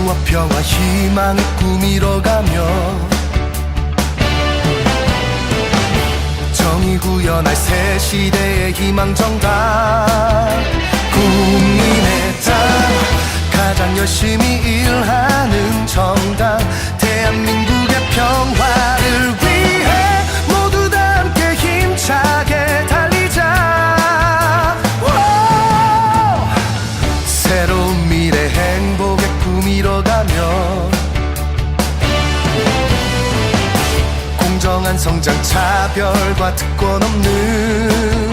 목표와 희망을 꾸미러가며 정의 구현할 새 시대의 희망 정당 국민의 당 가장 열심히 성장 차별과 특권 없는